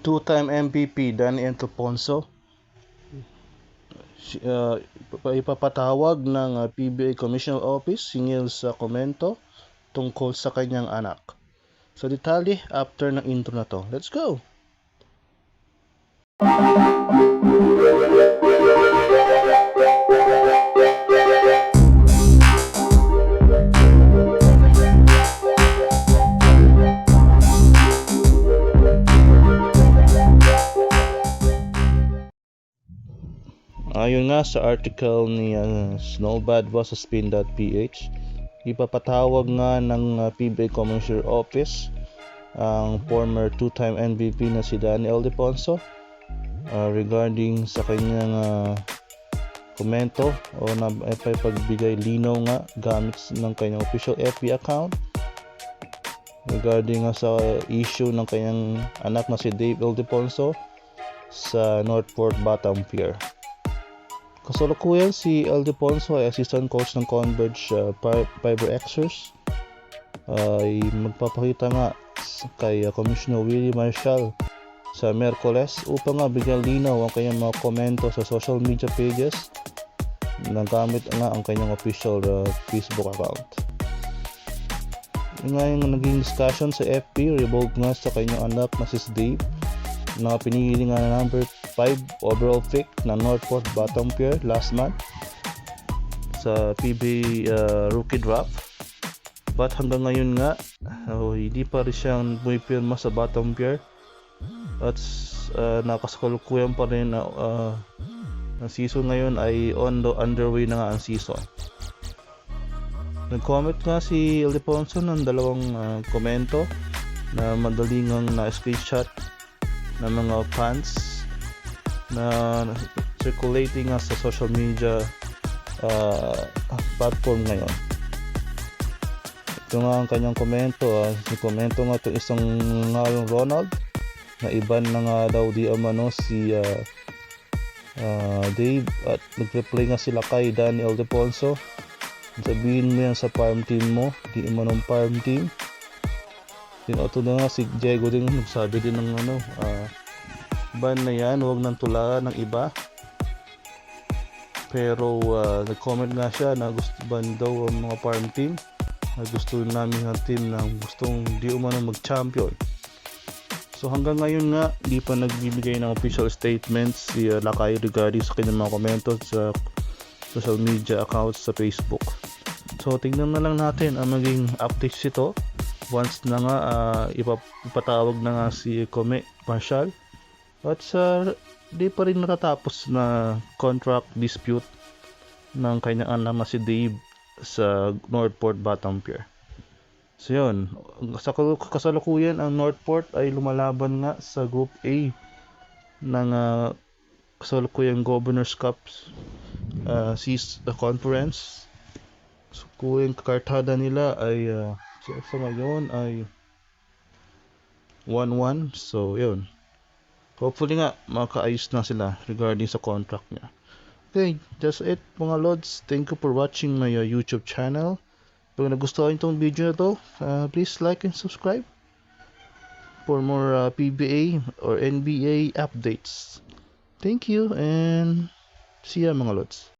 two-time MVP Danny Antoponso uh, ipa- ipapatawag ng uh, PBA Commissioner Office singil sa komento tungkol sa kanyang anak. Sa detalye after ng intro na to. Let's go! Ayon nga sa article ni uh, Snowbadwa sa spin.ph, ipapatawag nga ng uh, PBA Commissioner Office ang former two-time MVP na si Danny Aldeponso uh, regarding sa kanyang uh, komento o na eh, pagbigay linaw nga gamit ng kanyang official FB account regarding nga sa issue ng kanyang anak na si Dave Aldeponso sa Northport Batam Pier. Kasalukuyan si Aldeponso ay assistant coach ng Converge uh, Fiber Xers ay magpapakita nga kay uh, Commissioner Willie Marshall sa Merkoles upang nga bigyan linaw ang kanyang mga komento sa social media pages na gamit nga ang kanyang official uh, Facebook account. Yun nga yung naging discussion sa FB revolved nga sa kanyang anak na si Dave na pinili nga na number 5 overall pick na Northport Bottom Pier last month sa PB uh, rookie draft. But hanggang ngayon nga oh, hindi pa rin siyang pumipirma sa bottom pier at uh, nakasalukuyan pa rin na uh, ang season ngayon ay on the underway na nga ang season. Nag-comment nga si Ildefonso ng dalawang uh, komento na madaling ang na-screenshot ng mga fans na circulating nga sa social media uh, platform ngayon. Ito nga ang kanyang komento. Ah. Komento nga ito isang ngalong Ronald na iban na nga daw di amano si uh, uh, Dave at nag-reply nga sila kay Danny Aldeponso. Sabihin mo yan sa farm team mo, di imanong farm team. Tinoto na nga si Diego din nagsabi din ng ano, ah, ban na yan, huwag nang tulaan ng iba. Pero ah, nag-comment nga siya na gusto ban daw ang mga farm team. Na gusto namin ang team na gustong di umano mag-champion. So hanggang ngayon nga, di pa nagbibigay ng official statements si uh, Lakay regarding sa kanyang mga komento sa social media accounts sa Facebook. So tingnan na lang natin ang maging updates ito once na nga ipap- ipatawag na nga si Kome Marshall at sa di pa rin natatapos na contract dispute ng kanyang anak na si Dave sa Northport Bottom Pier. So yun, sa kasalukuyan ang Northport ay lumalaban nga sa Group A ng uh, kasalukuyang Governor's Cup uh, Seas uh, Conference. So kung kartada nila ay uh, sa ngayon ay 1-1. So yun. Hopefully nga makaayos na sila regarding sa contract niya. Okay, that's it mga lods. Thank you for watching my uh, YouTube channel. Kung nagustuhan itong video na to, uh, please like and subscribe for more uh, PBA or NBA updates. Thank you and see ya mga lods.